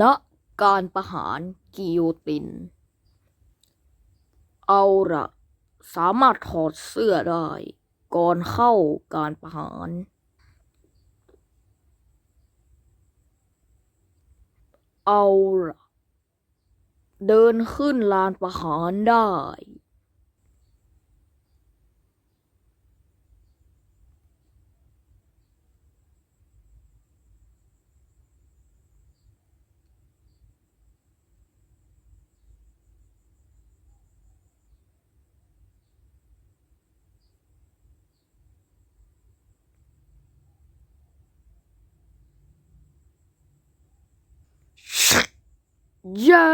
ณการประหารกิโยติน เอาละสามารถถอดเสื้อได้ ก่อนเข้าการประหาร เอาละเดินขึ้นลานประหารได้ เย้